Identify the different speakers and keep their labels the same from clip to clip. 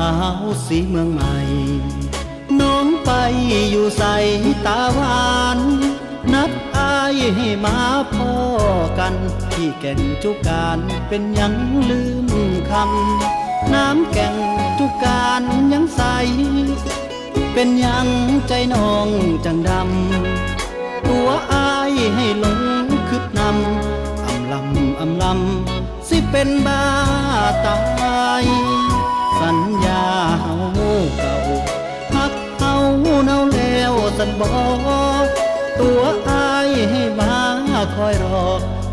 Speaker 1: าวสีเมืองใหม่ น้องไปอยู่ใส่ตาหวาน นัดอายให้มาพ่อกัน ที่แก่นจุการเป็นยังลืมคำ น้ำแก่งจุการยังใส เป็นยังใจน้องจังดำ ตัวอายให้หลงคืดนำอำลำอำลำสิเป็นบ้าตาย สัญญาเฮาเก่าพักเฮาเนาแล้วสันบอตัวอายให้มาคอยรอ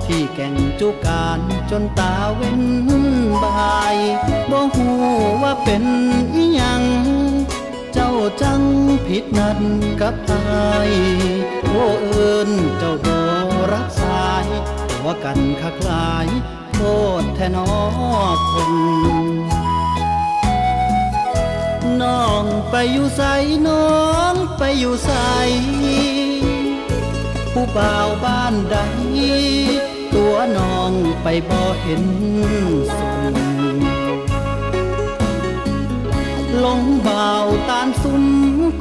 Speaker 1: ที่แก่งจุการจนตาเว้นบายบ่หูว่าเป็นอีหยัง เจ้าจังผิดนัดกับอายโอ้เอิญเจ้าบ่รับสายตัวกันคักหลายโทษแท้นอคน น้องไปอยู่ใสน้องไปอยู่ใสผู้บ่าวบ้านใด ตัวน้องไปบ่เห็นสนลงบ่าวตานสุม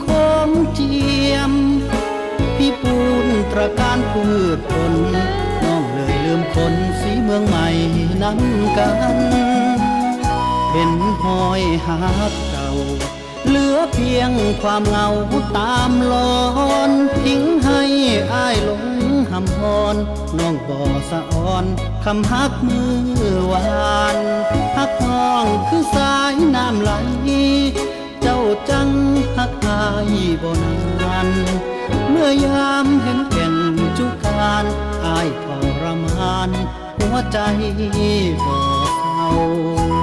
Speaker 1: คงเจียม พี่ปูนตระการพืชผลน้องเลยลืมคนสีเมืองใหม่นั้นกันเห็นหอยหักเก่า เหลือเพียงความเหงาตามลอนทิ้งให้อ้ายหลงหำพรน้องบ่อสะอ่อนคำฮักมือวานฮักน้องคือสายน้ำไหล เจ้าจังฮักอายบ่นานเมื่อยามเห็นแก่นจุการอายทรมาน หัวใจบ่เศร้า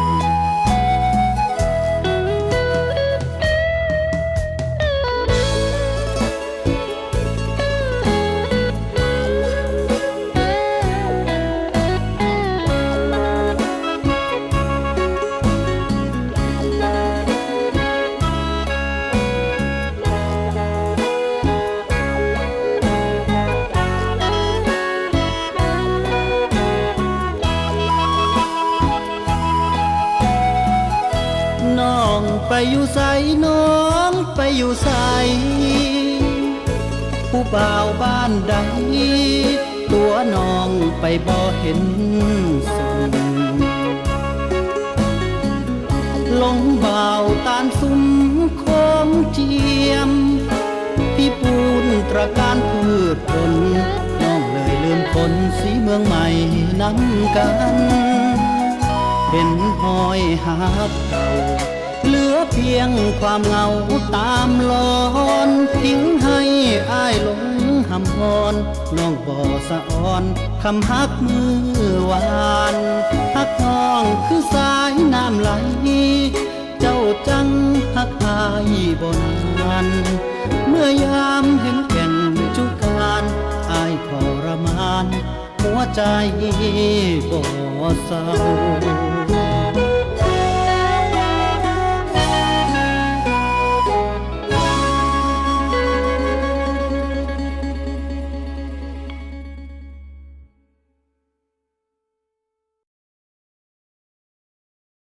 Speaker 1: องไปอยู่ใสน้องไปอยู่ใสผู้บ่าวบ้านใดตัวน้องไปบ่เห็นสนลงบ่าวตานสุมคงเจียม พี่ปูนตระการพืชผลน้องเลยลืมคนสีเมืองใหม่นั้นกัน เห็นหอยหักเก่า พียงความเงาตามลอนทิ้งให้อ้ายหลงหำพรน้องบ่อสะอ่อนคำฮักมือหวานฮักน้องคือสายน้ำไหล เจ้าจังฮักอายบ่นานเมื่อยามเห็นแก่นจุการอายทรมาน หัวใจบ่เศร้า